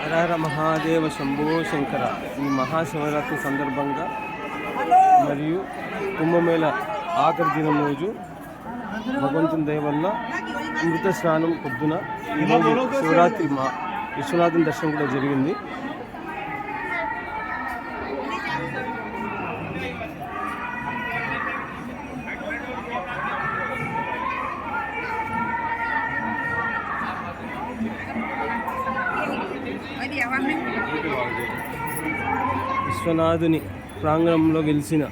హరహర మహాదేవ శంభో శంకర ఈ మహాశివరాత్రి సందర్భంగా మరియు కుంభమేళ ఆఖరి దినం రోజు భగవంతుని దయ వల్ల మృత స్నానం పొద్దున ఈరోజు శివరాత్రి మా విశ్వనాథుని దర్శనం కూడా జరిగింది. విశ్వనాథుని ప్రాంగణంలో గెలిచిన.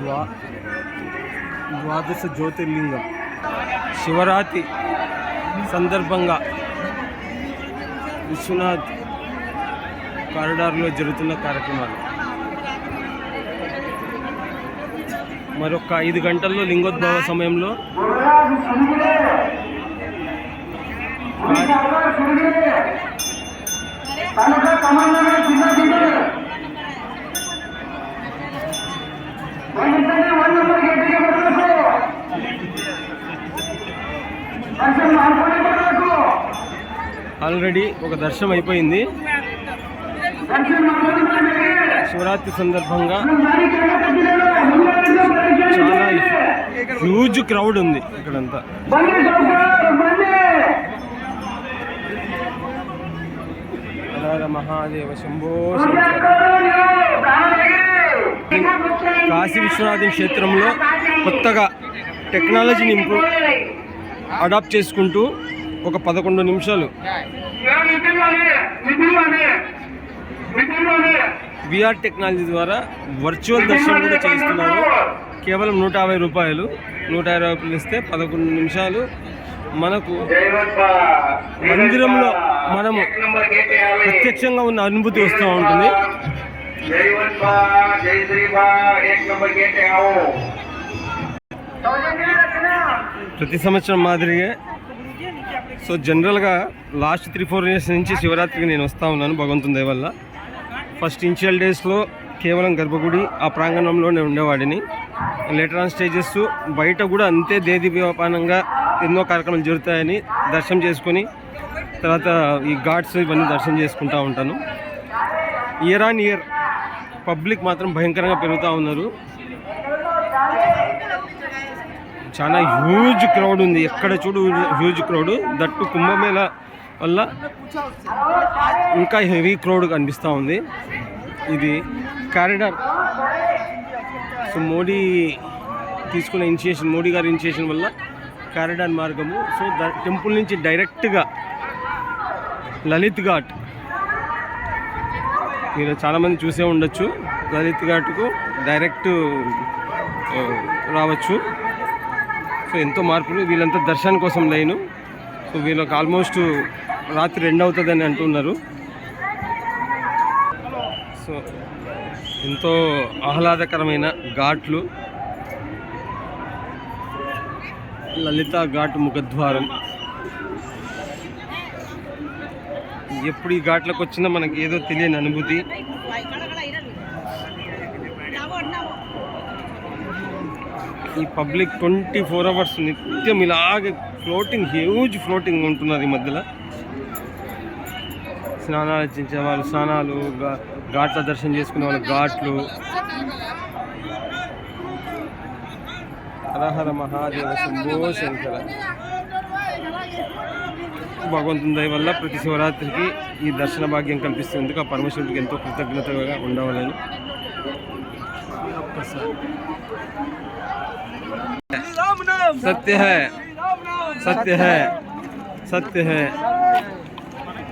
ద్వా ద్వాదశ జ్యోతిర్లింగం. శివరాత్రి సందర్భంగా విశ్వనాథ్ కారిడార్లో జరుగుతున్న కార్యక్రమాలు. మరొక ఐదు గంటల్లో లింగోద్భవ సమయంలో. ఆల్రెడీ ఒక దర్శనం అయిపోయింది. శివరాత్రి సందర్భంగా చాలా హ్యూజ్ క్రౌడ్ ఉంది ఇక్కడంతా. హర మహాదేవ శంభో కాశీ విశ్వనాథం క్షేత్రంలో కొత్తగా టెక్నాలజీని ఇంప్రూవ్ అడాప్ట్ చేసుకుంటూ ఒక పదకొండు నిమిషాలు. విఆర్ టెక్నాలజీ ద్వారా వర్చువల్ దర్శనం కూడా చేస్తున్నారు కేవలం నూట యాభై రూపాయలు. నూట రూపాయలు ఇస్తే పదకొండు నిమిషాలు మనకు మందిరంలో మనము ప్రత్యక్షంగా ఉన్న అనుభూతి వస్తూ ఉంటుంది. ప్రతి సంవత్సరం మాదిరిగే సో జనరల్గా లాస్ట్ త్రీ ఫోర్ ఇయర్స్ నుంచి శివరాత్రికి నేను వస్తూ ఉన్నాను భగవంతుని దయవల్ల ఫస్ట్ ఇనిషియల్ డేస్లో కేవలం గర్భగుడి ఆ ప్రాంగణంలోనే ఉండేవాడిని. లేటర్ ఆన్ స్టేజెస్ బయట కూడా అంతే దేదీప్యమానంగా ఎన్నో కార్యక్రమాలు జరుగుతాయని దర్శనం చేసుకొని తర్వాత ఈ ఘాట్స్ ఇవన్నీ దర్శనం చేసుకుంటూ ఉంటాను. ఇయర్ ఆన్ ఇయర్ పబ్లిక్ మాత్రం భయంకరంగా పెరుగుతూ ఉన్నారు. చాలా హ్యూజ్ క్రౌడ్ ఉంది. ఎక్కడ చూడు హ్యూజ్ క్రౌడ్ దట్టు కుంభమేళ వల్ల ఇంకా హెవీ క్రౌడ్ కనిపిస్తూ ఉంది. ఇది కారిడార్. సో మోడీ తీసుకున్న ఇనిషియేషన్ మోడీ గారి ఇనిషియేషన్ వల్ల కారిడార్ మార్గము సో ద టెంపుల్ నుంచి డైరెక్ట్గా లలిత్ ఘాట్. మీరు చాలామంది చూసే ఉండొచ్చు. లలిత్ ఘాట్కు డైరెక్ట్ రావచ్చు. సో ఎంతో మార్పులు వీళ్ళంతా దర్శనం కోసం లైను. సో వీళ్ళకి ఆల్మోస్ట్ రాత్రి రెండు అవుతుందని అంటున్నారు. సో ఎంతో ఆహ్లాదకరమైన ఘాట్లు. లలిత ఘాట్ ముఖద్వారం. ఎప్పుడు ఈ ఘాట్లకు వచ్చినా మనకి ఏదో తెలియని అనుభూతి. ఈ పబ్లిక్ ట్వంటీ ఫోర్ అవర్స్ నిత్యం ఇలాగే ఫ్లోటింగ్ హ్యూజ్ ఫ్లోటింగ్ ఉంటున్నారు ఈ మధ్యలో. स्ना स्ना घाट दर्शन चुस्क घाट हर हर महादेव शंभो शंकर भगवंत वाल प्रति शिवरात्रि की दर्शन भाग्य कल परमेश्वर की एंत कृतज्ञता उड़वल सत्य है सत्य है, सत्य है।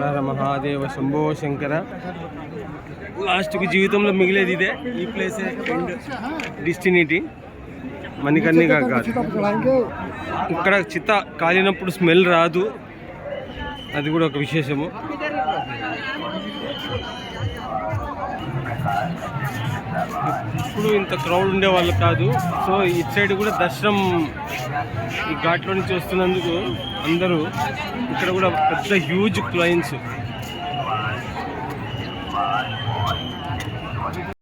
హర మహాదేవ శంభో శంకర. లాస్ట్కి జీవితంలో మిగిలేది ఇదే. ఈ ప్లేసే ఎండ్ డిస్టినిటీ మణికర్ణిగా కాదు ఇక్కడ చిత్త కాలినప్పుడు స్మెల్ రాదు. అది కూడా ఒక విశేషము. ఇప్పుడు ఇంత క్రౌడ్ ఉండే వాళ్ళు కాదు. సో ఇటు సైడ్ కూడా దర్శనం ఈ ఘాట్లో నుంచి వస్తున్నందుకు అందరూ ఇక్కడ కూడా పెద్ద హ్యూజ్ క్లైన్స్